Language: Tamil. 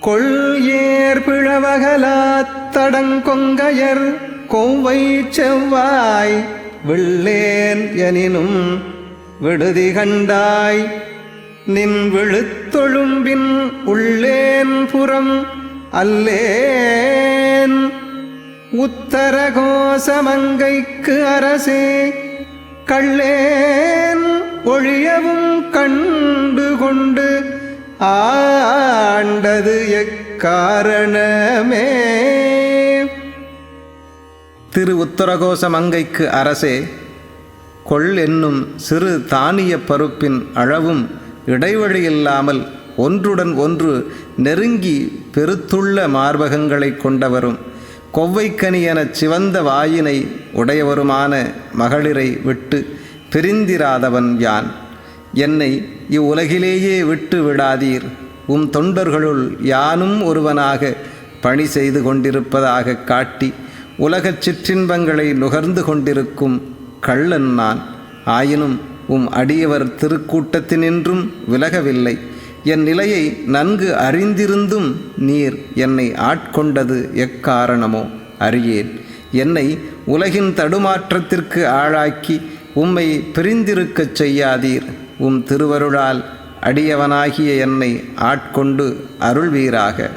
கொள்ஏர் பிழவகலாத் தடங்கொங்கையர் கொவ்வை செவ்வாய் விள்ளேன் எனினும் விடுதி கண்டாய் நின் விழுத்தொழும்பின் உள்ளேன் புறம் அல்லேன். உத்தரகோசமங்கைக்கு அரசே கள்ளேன் ஒழியவும் கண்டு கொண்டு ஆண்டது எக்காரணமே? திரு உத்தரகோச மங்கைக்கு அரசே கொள் என்னும் சிறு தானிய பருப்பின் அளவும் இடைவெளி இல்லாமல் ஒன்றுடன் ஒன்று நெருங்கி பெருத்துள்ள மார்பகங்களை கொண்டவரும் கொவ்வைக்கனி எனச் சிவந்த வாயினை உடையவருமான மகளிரை விட்டு பிரிந்திராதவன் யான். என்னை இவ்வுலகிலேயே விட்டு விடாதீர் உம் தொண்டர்களுள் யானும் ஒருவனாக பணி செய்து கொண்டிருப்பதாக காட்டி உலகச் சிற்றின்பங்களை நுகர்ந்து கொண்டிருக்கும் கள்ளன் நான். ஆயினும் உம் அடியவர் திருக்கூட்டத்தினின்றும் விலகவில்லை. என் நிலையை நன்கு அறிந்திருந்தும் நீர் என்னை ஆட்கொண்டது எக்காரணமோ அறியேன். என்னை உலகின் தடுமாற்றத்திற்கு ஆளாக்கி உம்மை பிரிந்திருக்கச் செய்யாதீர். உம் திருவருளால் அடியவனாகிய என்னை ஆட்கொண்டு அருள்வீராக.